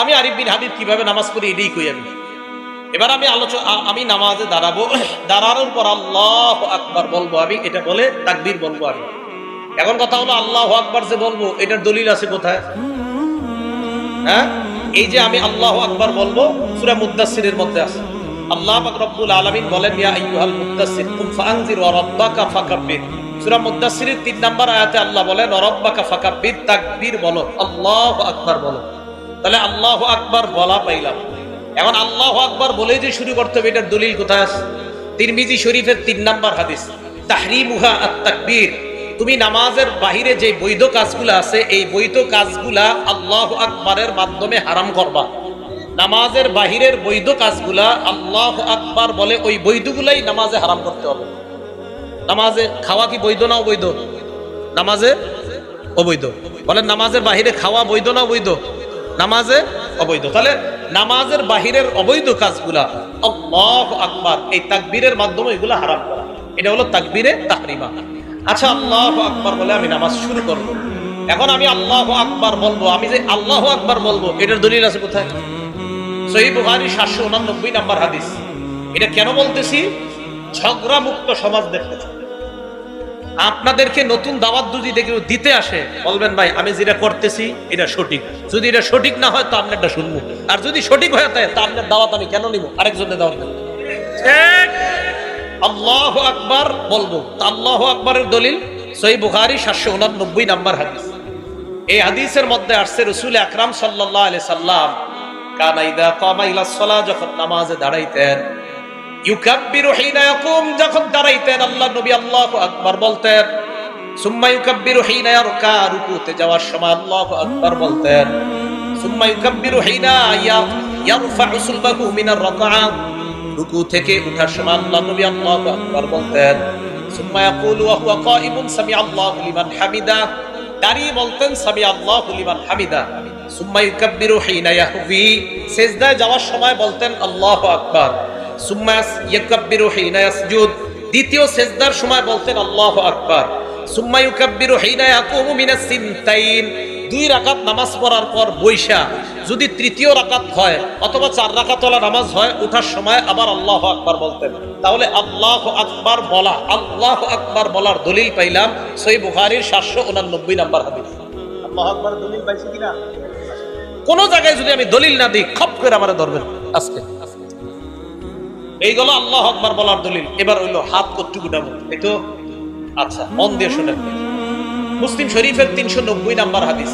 আমি আরিফ বিন হাবিব কীভাবে নামাজ পড়ি এটাই কই আমি? এবার আমি আলোচনা আমি নামাজে দাঁড়াবো। দাঁড়ানোর পর আল্লাহ আকবার বলব আমি, এটা বলে তাকবীর বলব আমি। এখন কথা হলো আল্লাহ আকবার যে বলব, এটার দলিল আছে কোথায়? হ্যাঁ? এই যে আমি আল্লাহ আকবার বলব, সূরা মুদ্দাসসিরের মধ্যে আছে। আল্লাহ রব্বুল আলামিন বলেন, ইয়া আইয়ুহাল মুদ্দাসসির কুম ফাআনজির ওয়া রাব্বাকা ফাকাব্বির। সূরা মুদ্দাসসিরের 3 নম্বর আয়াতে আল্লাহ বলেন রাব্বাকা ফাকাব্বির, তাকবীর বলো, আল্লাহু আকবার বলো। তাহলে আল্লাহ আকবার বলা পাইলাম। এখন আল্লাহ আকবার বলেই যে শুরু করতে হবে, এটার দলিল কোথায় আছে? তিরমিজি শরীফের 3 নম্বর হাদিস, তাহরিমুহা আত-তাকবীর। তুমি নামাজের বাহিরে যে বৈধ কাজগুলো আছে, এই বৈধ কাজগুলা আল্লাহ আকবারের মাধ্যমে হারাম করবা। নামাজের বাহিরের বৈধ কাজগুলা আল্লাহ আকবার বলে ওই বৈধগুলাই নামাজে হারাম করতে হবে। নামাজে খাওয়া কি বৈধ না অবৈধ? নামাজে অবৈধ। বলেন নামাজের বাহিরে খাওয়া বৈধ না অবৈধ? নামাজে অবৈধ। তাহলে নামাজের বাহিরের অবৈধ কাজগুলা আল্লাহ আকবার, এই তাকবীরের মাধ্যমে এগুলো হারাম করা। এটা হলো তাকবীরে তাহরিমা। আচ্ছা আল্লাহ আকবার বলে আমি নামাজ শুরু করব। এখন আমি আল্লাহ আকবার বলব, আমি যে আল্লাহ আকবার বলব, এটার দলিল আছে কোথায়? সহি বুখারী সাতশো উনানব্বই নাম্বার হাদিস। এটা কেন বলতেছি? ঝগড়া মুক্ত সমাজ দেখতে। আপনাদেরকে নতুন দাওয়াত যদি দেখে দিতে আসে বলবেন ভাই আমি যেটা করতেছি এটা সঠিক। যদি এটা সঠিক না হয় তো আপনারটা শুনব। আর যদি সঠিক হয়ে থাকে তা আপনার দাওয়াত আমি কেন নিব? আরেকজনের দাওয়াত নেব আল্লাহ আকবার বলব। আল্লাহ আকবরের দলিল সহি বুখারি সাতশো উনানব্বই নাম্বার হাদিস। এই হাদিসের মধ্যে আসছে রসুল আকরাম সাল্লাহ আলি সাল্লাম কানাইদা কামাইলা সলা যখন নামাজে দাঁড়াইতেন ইউকাব্বিরু হিনা ইয়াকুম, যখন দাঁড়াইতেন আল্লাহ নবী আল্লাহু আকবার বলতেন, সুম্মা ইউকাব্বিরু হিনা ইয়ারকা, রুকুতে যাওয়ার সময় আল্লাহু আকবার বলতেন, সুম্মা ইউকাব্বিরু হিনা ইয়া- ইয়ারফাউ সুলবাহু মিনার রাকআ, রুকু থেকে ওঠার সময় আল্লাহ নবী আল্লাহু আকবার বলতেন, সুম্মা ইয়াকুলু ওয়া হুয়া কাইমুন, সামি আল্লাহু লিমান হামিদা, দাঁড়িয়ে বলতেন, সামি আল্লাহু লিমান হামিদা, সুম্মা ইউকাব্বিরু হিনা ইয়াহবি সিজদায় যাওয়ার সময় বলতেন আল্লাহু আকবার। সুম্মা ইয়াকাব্বিরু হিনা ইয়াসজুদ। দ্বিতীয় সেজদার সময় বলতেন আল্লাহু আকবার। সুম্মা ইউকাব্বিরু হিনা ইয়াকুমু মিনাস সিনতাইন। দুই রাকাত নামাজ পড়ার পর বৈশা যদি তৃতীয় রাকাত হয় অথবা চার রাকাতওয়ালা নামাজ হয় ওঠার সময় আবার আল্লাহ আকবার বলতেন। তাহলে আল্লাহ আকবার বলা আল্লাহ আকবার বলার দলিল পাইলাম সই বুখারীর সাতশো উনানব্বই নাম্বার হাদিস। আল্লাহ আকবার দলিল পাইছি কিনা? কোন জায়গায় যদি আমি দলিল না দিই খপ করে আমার ধরবেন আজকে। এই গেল আল্লাহ আকবার বলার দলিল। এবার হইল হাত কট্টু গুটাবো এই তো আচ্ছা মন দিয়ে শোনেন মুসলিম শরীফের তিনশো নব্বই নাম্বার হাদিস।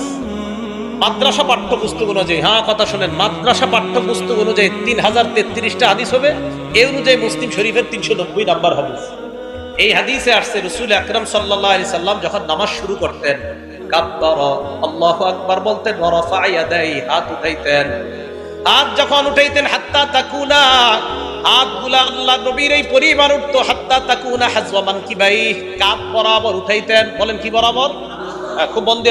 মাদ্রাসা পাঠ্যপুস্তক অনুযায়ী হ্যাঁ কথা শোনেন, মাদ্রাসা পাঠ্যপুস্তক অনুযায়ী তিন হাজার তেত্রিশটা হাদিস হবে। এই অনুযায়ী মুসলিম শরীফের তিনশো নব্বই নাম্বার হাদিস। এই হাদিসে আসছে রসুল আকরম সাল্লাহ আলি সাল্লাম যখন নামাজ শুরু করতেন আল্লাহ আকবার বলতেন হাত উঠাইতেন। হাত যখন উঠাইতেন, হাত্তা তাকুনা নবীর এই পরিবার উঠতো কি ভাই বরাবর বলেন কি বরাবর? হ্যাঁ, খুব মন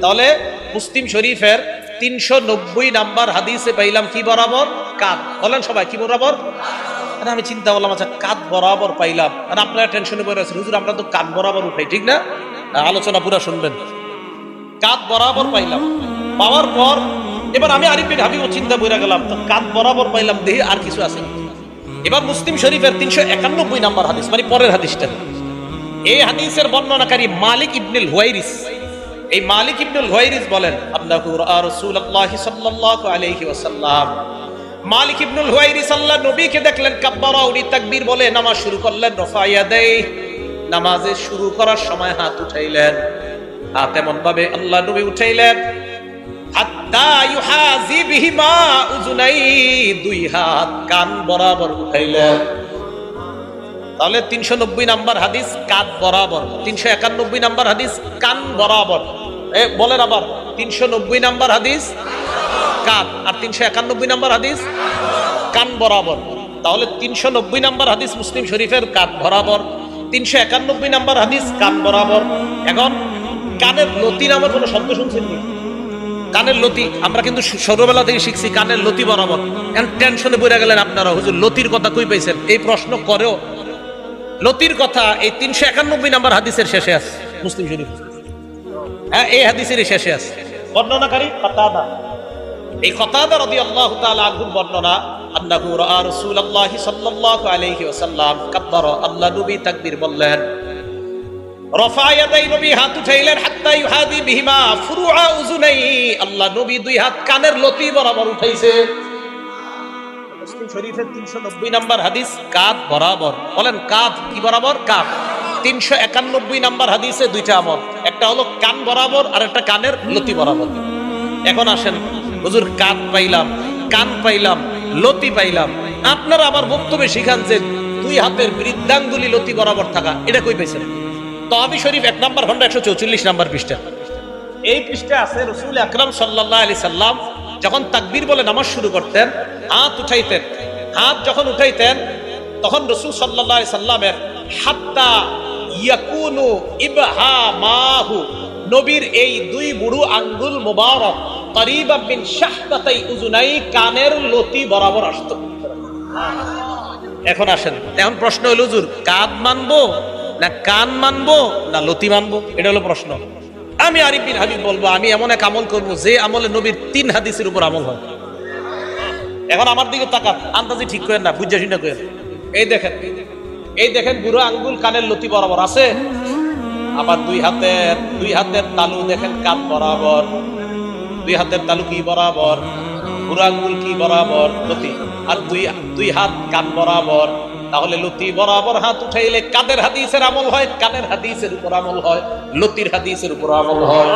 তাহলে মুসলিম শরীফের তিনশো নব্বই নাম্বার হাদিসে পাইলাম কি বরাবর? কাপ। বলেন সবাই কি বরাবর? আরে আমি চিন্তা করলাম আচ্ছা কাত বরাবর পাইলাম। আর আপনারা টেনশনে পড়ে আছেন। হুজুর আমরা তো কাত বরাবর উঠাই ঠিক না? আলোচনা পুরো শুনবেন। কাত বরাবর পাইলাম। পাওয়ার পর এবার আমি আরিফিন হাবিব চিন্তা বইরা গেলাম তো কাত বরাবর পাইলাম দেহি আর কিছু আছে? এবার মুসলিম শরীফের তিনশো একানব্বই নাম্বার হাদিস মানে পরের হাদিসটা। এই হাদিসের বর্ণনাকারী মালিক ইবনুল হুয়াইরিস। এই মালিক ইবনুল হুয়াইরিস বলেন আল্লাহু রাসূলুল্লাহ সাল্লাল্লাহু আলাইহি ওয়াসাল্লাম। মালিক ইবনুল হুয়াইরিস আল্লাহ নবীকে দেখলেন, কাব্বারা, উনি তাকবীর বলে নামাজ শুরু করলেন রফা ইয়াদাই নামাজে শুরু করার সময় হাত উঠাইলেন। হাত এমন ভাবে আল্লাহ নবী উঠাইলেন দুই হাত কান বরাবর উঠাইলেন তাহলে তিনশো নব্বই নাম্বার হাদিস কাত বরাবর। তিনশো একানব্বই নাম্বার হাদিস, কান বরাবর। এ, বলেন আবার তিনশো নব্বই নাম্বার হাদিস কাত আর তিনশো একানব্বই নাম্বার হাদিস, কান বরাবর। তাহলে তিনশো নব্বই নাম্বার হাদিস মুসলিম শরীফের কাত বরাবর। তিনশো একানব্বই নাম্বার হাদিস, কান বরাবর। এখন কানের নতি নামের কোনো শব্দ শুনছেন নি? কানের লতি, আমরা কিন্তু ছোটবেলা থেকে শিখছি কানের লতি বরাবর। টেনশনে পড়ে গেলেন আপনারা হুজুর, লতির কথা কই পাইছেন? এই প্রশ্ন করেও লতির কথা এই তিনশো একানব্বই নাম্বার হাদিসের শেষে আছে। মুসলিম শরীফ। হ্যাঁ এই হাদিসেরই শেষে আছে। বর্ণনাকারী কাতাদা। এই কতাদা রাদিয়াল্লাহু তাআলা আনহুর বর্ণনা রাআ রাসূলুল্লাহি সাল্লাল্লাহু আলাইহি ওয়াসাল্লাম, কাব্বারা আল্লাহ নবী তাকবীর বললেন হাত উঠাইলেন, হাত্তা ইউহাদি বিহিমা ফুরুআ উযুনাই। আল্লাহ নবী দুই হাত কানের লতি বরাবর উঠাইছে। মুসলিম শরীফের 390 নাম্বার হাদিস, কাঁধ বরাবর। বলেন, কাঁধ কি বরাবর? কাঁধ। তিনশো একানব্বই নাম্বার হাদিসে দুইটা আমল। একটা হলো কান বরাবর, আর একটা কানের লতি বরাবর। এখন আসেন, হুজুর কান পাইলাম কান পাইলাম, লতি পাইলাম। আপনারা আমার বক্তব্যে শিখান যে দুই হাতের বৃদ্ধাঙ্গুলি লতি বরাবর থাকা, এটা কই পাইছেন? তহাবি শরীফ এক নম্বর খন্ড একশো চৌচল্লিশ নম্বর পৃষ্ঠা। এই পৃষ্ঠা আছে রসুল আকরাম সাল্লাহ আলি সাল্লাম যখন তাকবীর বলে নামাজ শুরু করতেন, হাত উঠাইতেন। হাত যখন উঠাইতেন, তখন রসুল সাল্লাহ সাল্লামের হাত্তা ইয়াকুনু ইবহা মাহু নবীর এই দুই বুড়ো আঙ্গুল মোবারক করিবা বিন শাহবাতাই উজুনাই কানের লতি বরাবর আসতো। এখন আসেন। এখন প্রশ্ন হলো, হুজুর, কাদ মানবো? না কান মানবো, না লতি মানবো? এটা হলো প্রশ্ন। আমি আরিফ বিন হাবিব বলব, আমি এমন এক আমল করব যে আমলে নবীর তিন হাদিসের উপর আমল হয়। এখন আমার দিকে তাকান, আন্দাজি ঠিক করেন না, বুঝা শুনে করেন। এই দেখেন এই দেখেন বুড়ো আঙ্গুল কানের লতি বরাবর আছে। আবার দুই হাতের দুই হাতের তালু দেখেন কান বরাবর। দুই হাতের তালু কি বরাবর? বুড়ো আঙ্গুল কি বরাবর? লতি। আর দুই দুই হাত কান বরাবর। তাহলে লতি বরাবর হাত উঠাইলে কাদের হাদিসের আমল হয়? কানের হাদিসের উপর আমল হয়? লতির হাদিসের উপর আমল হয়।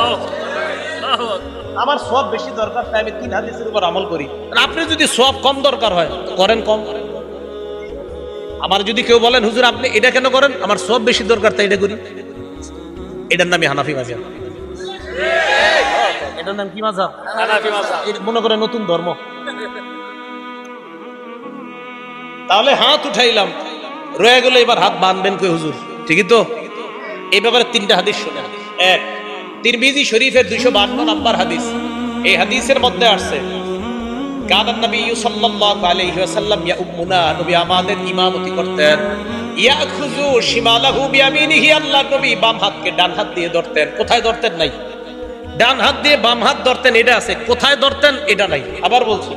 আমার সব বেশি দরকার তাই আমি তিন হাদিসের উপর আমল করি। আপনি যদি সব কম দরকার হয় করেন কম। আমার যদি কেউ বলেন হুজুর আপনি এটা কেন করেন? আমার সব বেশি দরকার তাই এটা করি। এটার নামই হানাফি মাজাব এটার নাম কি এটা মনে করে নতুন ধর্ম। তাহলে হাত উঠাইলাম। রয়ে গেল এবার হাত বাঁধবেন কই হুজুর? ঠিকই তো? এই ব্যাপারে তিনটা হাদিস শোনেন এক, তিরমিজি শরীফের দুইশো বান্ন নাম্বার হাদিস। এই হাদিসের মধ্যে আসছে কাদান নবী আলাইহি ওয়াসাল্লাম ইয়া উম্মুনা নবী আমাদের ইমামতি করতেন। শিমালাহু বিয়ামিনিহি আল্লাহ নবী বাম হাতকে ডান হাত দিয়ে ধরতেন। কোথায় ধরতেন নাই? ডান হাত দিয়ে বাম হাত ধরতেন, এটা আছে। কোথায় ধরতেন, এটা নাই। আবার বলছি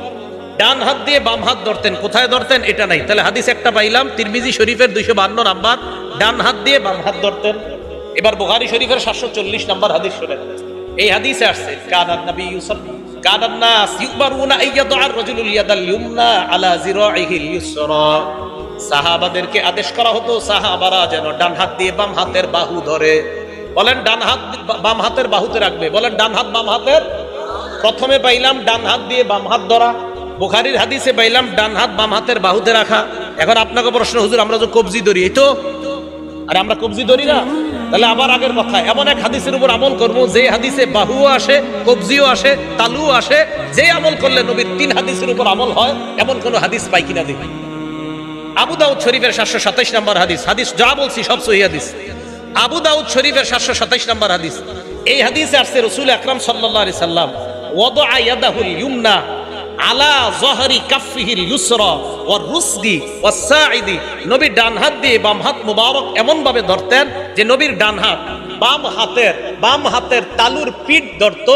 ডান হাত দিয়ে বাম হাত ধরতেন। কোথায় ধরতেন? এটা নাই। তাহলে হাদিস একটা পাইলাম, তিরমিজি শরীফের দুইশো বান্ন নাম্বার। ডান হাত দিয়ে বাম হাত ধরতেন। এবার বুখারী শরীফের সাতশো চল্লিশ নাম্বার হাদিস শোনেন। এই হাদিসে আসছে, কানান নবী ইউসরা। সাহাবাদেরকে আদেশ করা হতো, সাহাবারা যেন ডান হাত দিয়ে বাম হাতের বাহু ধরে। বলেন, ডান হাত বাম হাতের বাহুতে রাখবে। বলেন, ডান হাত বাম হাতের? প্রথমে পাইলাম, ডান হাত দিয়ে বাম হাত ধরা। বুখারির হাদিসে পাইলাম, ডান হাত, বাম হাতের বাহুতে রাখা। এখন আপনাকে প্রশ্ন, হুজুর, আমরা তো কবজি ধরি, এই তো? আর আমরা কবজি ধরি না? তাহলে আবার আগের কথা, এমন এক হাদিসের উপর আমল করব, যে হাদিসে বাহুও আসে, কবজিও আসে, তালুও আসে, যে আমল করলে নবীর তিন হাদিসের উপর আমল হয়, এমন কোন হাদিস পাই কিনা দেখি। আবু দাউদ শরীফের সাতশো সাতাইশ নম্বর হাদিস হাদিস যা বলছি সব সহি হাদিস। আবু দাউদ শরীফের সাতশো সাতাইশ নম্বর হাদিস, এই হাদিসে আসছে রসুল আকরাম সাল্লাহ সাল্লাম ওয়াদা ইয়াদাহুল ইউমনা আলা জহরি কাফিহির ইউসরা ও রুসদি ও সাঈদি। নবীর ডান হাত দিয়ে বাম হাত মুবারক এমনভাবে ধরতেন যে নবীর ডান হাত বাম হাতের বাম হাতের তালুর পিঠ ধরত,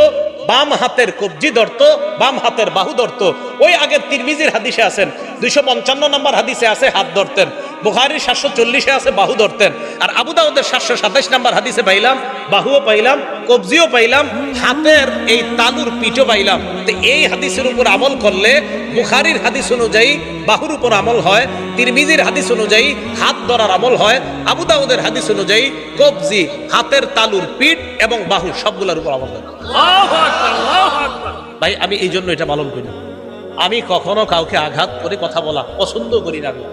বাম হাতের কবজি ধরত, বাম হাতের বাহু ধরত। ওই আগের তিরমিজির হাদিসে আছেন। দুইশো পঞ্চান্ন নম্বর হাদিসে আছে, হাত ধরতেন। বুখারির সাতশো চল্লিশে আছে বাহু ধরতেন। আর আবু দাউদের সাতশো সাতাইশ নম্বর হাদিসে পাইলাম বাহুও পাইলাম কবজিও পাইলাম হাতের এই তালুর পিঠও পাইলাম। তো এই হাদিসের উপর আমল করলে বুখারির হাদিস অনুযায়ী বাহুর উপর আমল হয় তিরমিজির হাদিস অনুযায়ী হাত ধরার আমল হয় আবু দাউদের হাদিস অনুযায়ী কবজি হাতের তালুর পিঠ এবং বাহু সবগুলোর উপর আমল হয়। ভাই আমি এই জন্য এটা পালন করি আমি কখনো কাউকে আঘাত করে কথা বলা পছন্দ করি না আমি।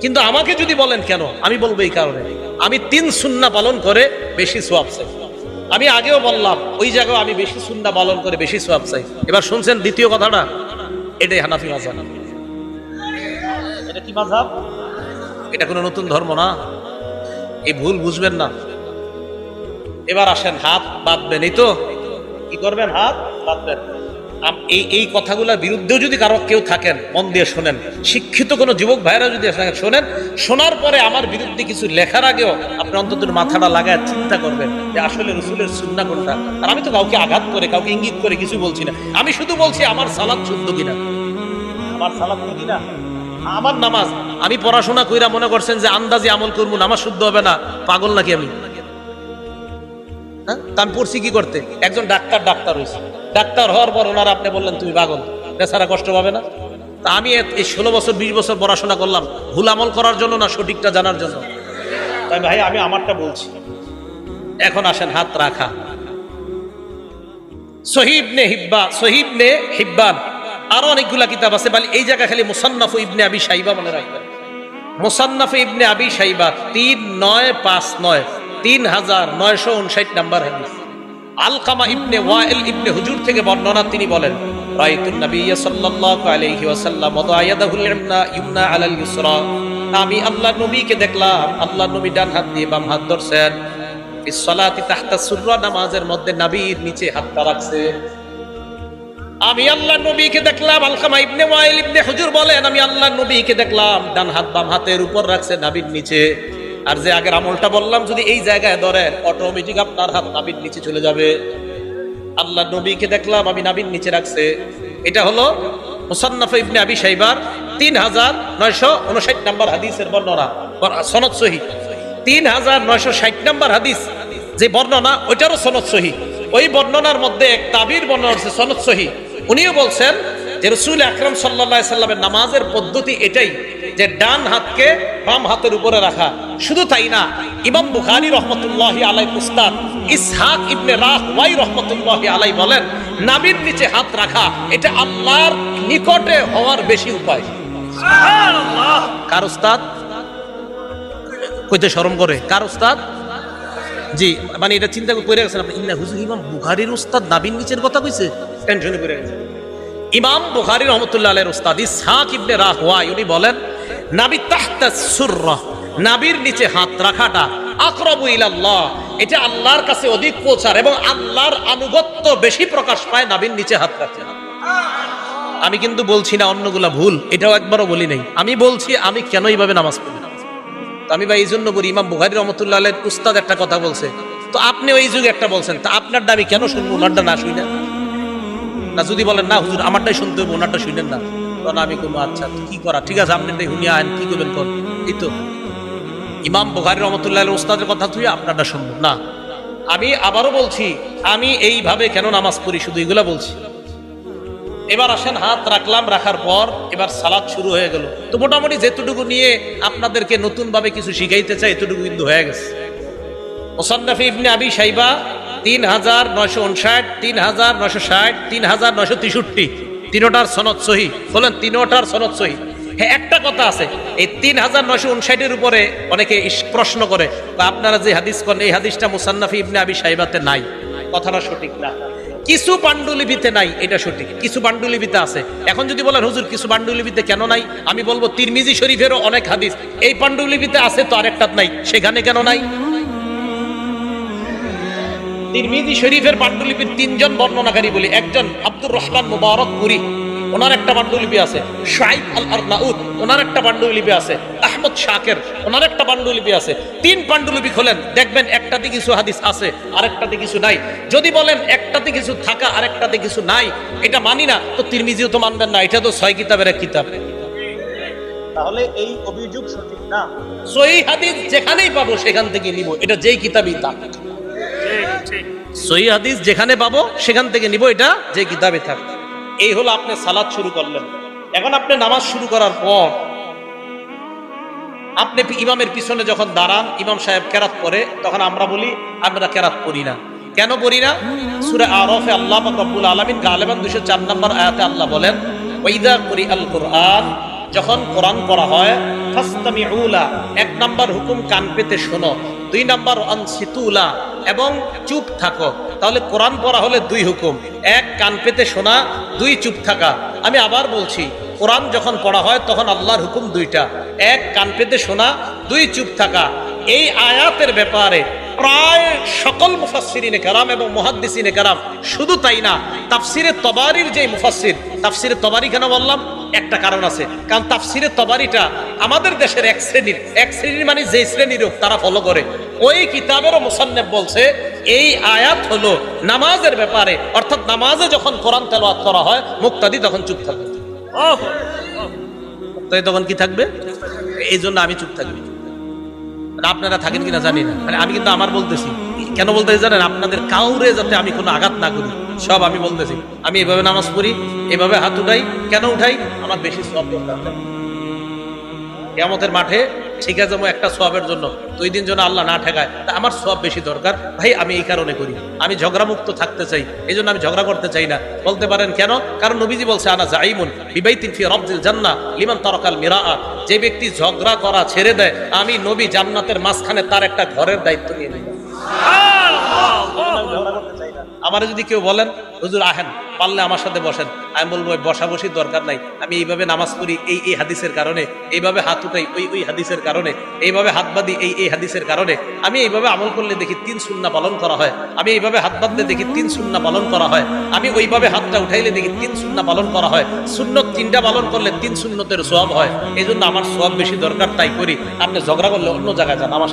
কিন্তু আমাকে যদি বলেন কেন, আমি বলব এই কারণে। আমি তিন সুন্না পালন করে বেশি সোয়াব চাই। আমি আগেও বললাম, ওই জায়গায় আমি বেশি সুন্না পালন করে বেশি সোয়াব চাই। এবার শুনছেন দ্বিতীয় কথাটা? এটাই হানাফি মাজাব এটা কি মাঝাব এটা কোনো নতুন ধর্ম না। এই ভুল বুঝবেন না। এবার আসেন, হাত বাঁধবেন, এই তো? কি করবেন হাত? বাঁধবেন। এই এই কথাগুলোর বিরুদ্ধেও যদি কারও কেউ থাকেন, মন দিয়ে শোনেন। শিক্ষিত কোনো যুবক ভাইরা যদি শোনেন, শোনার পরে আমার বিরুদ্ধে কিছু লেখার আগেও আপনি অন্তত মাথাটা লাগায় চিন্তা করবেন যে আসলে রসুলের সুন্না কোনটা। আর আমি তো কাউকে আঘাত করে, কাউকে ইঙ্গিত করে কিছু বলছি না। আমি শুধু বলছি, আমার সালাদ শুদ্ধ কিনা? আমার সালাদ কিনা? আমার নামাজ। আমি পড়াশোনা কইরা মনে করছেন যে আন্দাজে আমল করব, নামাজ শুদ্ধ হবে না। পাগল নাকি আমি? হ্যাঁ? তা আমি পড়ছি কি করতে? একজন ডাক্তার ডাক্তার হয়েছে। ডাক্তার হওয়ার পর ওনারা আপনি বললেন তুমি পাগল। বেচারা কষ্ট পাবে না? তা আমি এই ষোলো বছর বিশ বছর পড়াশোনা করলাম। ভুল আমল করার জন্য না সঠিকটা জানার জন্য? তাই ভাই আমি আমারটা বলছি। এখন আসেন হাত রাখা। সহিব নে হিব্বা সহিব নে হিব্বান। আরও অনেকগুলা কিতাব আছে। বলে এই জায়গা খালি মুসান্নাফ ইবনে আবি সাইবা মনে রাখবেন। মুসান্নাফ ইবনে আবি সাইবা তিন নয় পাঁচ নয়। তিন হাজার নয়শো উনষাট নাম্বার হাদিস আলকামা ইবনে ওয়াইল ইবনে হুজুর থেকে বর্ণনা তিনি বলেন রাইতুন নবিয়্য সাল্লাল্লাহু আলাইহি ওয়াসাল্লাম ওয়া ইয়াদাহুল ইমনা ইমনা আলাল ইউসরা। আমি আল্লাহর নবীকে দেখলাম, আল্লাহর নবী ডান হাত দিয়ে বাম হাত ধরছেন। ফিস তাহতা সুররা, নামাজের মধ্যে নবীর নিচে হাতটা রাখছে। আমি আল্লাহ নবীকে দেখলাম, আলকামা ইবনে ওয়াইল ইবনে হুজুর বলেন, আমি আল্লাহ নবীকে দেখলাম, ডান হাত বাম হাতের উপর রাখছে নাবির নিচে। আর যে আগের আমলটা বললাম, যদি এই জায়গায় ধরেন অটোমেটিক আপনার হাত নাবির নিচে চলে যাবে। আল্লাহ নবীকে দেখলাম, আমি নাবির নিচে রাখছে। এটা হলো মুসান্নাফ ইবনে আবি সাইবার তিন হাজার নয়শো উনষাট নম্বর হাদিসের বর্ণনা। সনদ সহি। তিন হাজার নয়শো ষাট নম্বর হাদিস, যে বর্ণনা, ওইটারও সনদ সহি। ওই বর্ণনার মধ্যে এক তাবির বর্ণনা হচ্ছে সনদ সহি। উনিও বলছেন যে রসুল আকরম সাল্লা সাল্লামের নামাজের পদ্ধতি এটাই, যে ডান হাতকে বাম হাতের উপরে রাখা। শুধু তাই না ইমাম বুখারি রহমতুল্লাহ আলাই উস্তাদ ইসহাক ইবনে রাহ ওয়াই রহমতুল্লাহ আলাই বলেন নাবির নিচে হাত রাখা এটা আল্লাহর নিকটে হওয়ার বেশি উপায়। কার উস্তাদ? কইতে শরম করে। কার উস্তাদ? জি মানে এটা চিন্তা করে গেছেন আপনি। ইন্না হুজুর ইমাম বুখারীর উস্তাদ নাবির নিচের কথা কইছে? টেনশনে পড়ে গেছে। ইমাম বুখারী রহমতুল্লাহ আলাইহির উস্তাদ ইসহাক ইবনে রাহওয়াই উনি বলেন নাবি তাহতা সুররা। নাবির নিচে হাত রাখাটা আকরাবু ইলাল্লাহ। এটা আল্লাহর কাছে অধিক পৌঁছার এবং আল্লাহর আনুগত্য বেশি প্রকাশ পায় নাবির নিচে হাত রাখতে। আমি কিন্তু বলছি না অন্যগুলা ভুল, এটাও একবারও বলি নাই। আমি বলছি, আমি কেন এইভাবে নামাজ পড়ি? আমি ভাই, এই জন্য বলি, ইমাম বুখারি রহমতুল্লাহ আলের উস্তাদ একটা কথা বলছে। তো আপনি ওই যুগে একটা বলছেন, তা আপনার দাবি কেন শুনব? ওনারটা না শুই না, যদি বলেন, না হুজুর, আমারটাই শুনতে হবে, ওনারটা শুনেন না। আমি কোনো আচ্ছা কি করা? ঠিক আছে, আপনি হুনিয়া আইন কি করবেন কর? এই তো। ইমাম বুখারি রহমতুল্লাহ আলের উস্তাদের কথা তুই আপনারটা শুনব না। আমি আবারও বলছি, আমি এইভাবে কেন নামাজ পড়ি শুধু এগুলা বলছি? এবার আসেন, হাত রাখলাম, রাখার পর এবার সালাদ শুরু হয়ে গেল। তো মোটামুটি যেটুকু নিয়ে আপনাদেরকে নতুন ভাবে কিছু শিখাইতে চাই এতটুকু কিন্তু হয়ে গেছে। মোসান্নাফি ইবনে আবি সাইবা তিন হাজার নয়শো উনষাট, তিন হাজার নয়শো ষাট, তিন হাজার নয়শো তেষট্টি। তিনোটার সনদ সহি। বলেন, তিনোটার সনদ সহি। হ্যাঁ একটা কথা আছে। এই তিন হাজার নয়শো উনষাটের উপরে অনেকে প্রশ্ন করে আপনারা যে হাদিস করেন, এই হাদিসটা মুসান্নাফি ইবনে আবি সাইবাতে নাই। কথাটা সঠিক না। কিছু পাণ্ডুলিপিতে নাই, এটা সঠিক। কিছু পাণ্ডুলিপিতে আছে। এখন যদি বলেন, হুজুর, কিছু পাণ্ডুলিপিতে কেন নাই? আমি বলব, তিরমিজি শরীফেরও অনেক হাদিস। এই পাণ্ডুলিপিতে আছে তো আরেকটা নাই, সেখানে কেন নাই? তিরমিজি শরীফের পাণ্ডুলিপির তিনজন বর্ণনাকারী বলি। একজন আব্দুর রহমান মুবারক পুরি ওনার একটা পাণ্ডুলিপি আছে শাইব আল আরনাউদ ওনার একটা পাণ্ডুলিপি আছে আহমদ শাকের ওনার একটা পাণ্ডুলিপি আছে। তিন পাণ্ডুলিপি খোলেন দেখবেন একটাতে কিছু হাদিস আছে আরেকটাতে কিছু নাই। যদি বলেন একটাতে কিছু থাকা আরেকটাতে কিছু নাই এটা মানি না তো তিরমিজিও তো মানবেন না এটা তো ছয় কিতাবের এক কিতাব। তাহলে এই অভিযোগ সঠিক না? সহি হাদিস যেখানেই পাবো সেখান থেকে নিব এটা যেই কিতাবই থাক। সহি হাদিস যেখানে পাবো সেখান থেকে নিব এটা যে কিতাবে থাক। এই হলো আপনি সালাদ শুরু করলেন। এখন আপনি নামাজ শুরু করার পর আপনি ইমামের পিছনে যখন দাঁড়ান, ইমাম সাহেব কেরাত পরে তখন আমরা বলি, আমরা কেরাত পড়ি না। কেন পড়ি না? সুরে আরফে আল্লাহ রব্বুল আলামিন গালেবান দুশো চার নম্বর আয়াতে আল্লাহ বলেন ওয়াইদা করি আল কোরআন যখন কোরআন পড়া হয় এক নাম্বার হুকুম কান পেতে শোনো, দুই নাম্বার আনসিতুলা এবং চুপ থাকো তাহলে কোরআন পড়া হলে দুই হুকুম। এক, কান পেতে শোনা, দুই, চুপ থাকা। আমি আবার বলছি, কোরআন যখন পড়া হয় তখন আল্লাহর হুকুম দুইটা। এক, কান পেতে শোনা, দুই, চুপ থাকা। এই আয়াতের ব্যাপারে প্রায় সকল মুফাসসিরিনে কারাম এবং মুহাদ্দিসিনে কারাম শুধু তাই না, তাফসিরে তবারির যে মুফাসসির, তাফসিরে তবারি কেন বললাম? একটা কারণ আছে। কারণ তাফসিরে তবারিটা আমাদের দেশের এক শ্রেণির এক শ্রেণির মানে যে শ্রেণির হোক তারা ফলো করে। ওই কিতাবেরও মুসান্নেব বলছে এই আয়াত হলো নামাজের ব্যাপারে। অর্থাৎ নামাজে যখন কোরআন তেলাওয়াত করা হয় মুক্তাদি তখন চুপ থাকবে। মুক্তাদি তখন কি থাকবে? এই জন্য আমি চুপ থাকবি। মানে আপনারা থাকেন কিনা জানি না। মানে আমি কিন্তু আমার বলতেছি। কেন বলতেছি জানেন? আপনাদের কাউরে যাতে আমি কোনো আঘাত না করি। সব আমি বলতেছি। আমি এভাবে নামাজ পড়ি এভাবে হাত উঠাই। কেন উঠাই? আমার বেশি সব দরকার। নেই। কেয়ামতের মাঠে ঠিক আছে যেমন একটা সবের জন্য। দুই দিন যেন আল্লাহ না ঠেকায়। তা আমার সব বেশি দরকার। ভাই আমি এই কারণে করি। আমি ঝগড়া মুক্ত থাকতে চাই। এই জন্য আমি ঝগড়া করতে চাই না। বলতে পারেন কেন? কারণ নবীজি বলছে আনা জাইমুন বিবাইতিন ফি রবজিল জান্নাহ লিমান তারাকাল মিরাআ। যে ব্যক্তি ঝগড়া করা ছেড়ে দেয় আমি নবী জান্নাতের মাঝখানে তার একটা ঘরের দায়িত্ব নিয়ে নিই। আমার যদি কেউ বলেন হুজুর আহেন। পারলে আমার সাথে বসেন। আমি বলব বসা বসির দরকার নাই। আমি এইভাবে নামাজ পড়ি এই এই হাদিসের কারণে, এইভাবে হাত উঠাই ওই ওই হাদিসের কারণে, এইভাবে হাত বাঁধি এই এই হাদিসের কারণে, আমি এইভাবে আমল করলে দেখি তিন সুন্না পালন করা হয়। আমি এইভাবে হাত বাঁধলে দেখি তিন সুন্না পালন করা হয়। আমি ওইভাবে হাতটা উঠাইলে দেখি তিন সুন্না পালন করা হয়। শূন্য তিনটা পালন করলে তিন শূন্যতের সোয়াব হয়। এই আমার সোয়াব বেশি দরকার, তাই করি। আপনি ঝগড়া করলে অন্য জায়গায় যান, আমার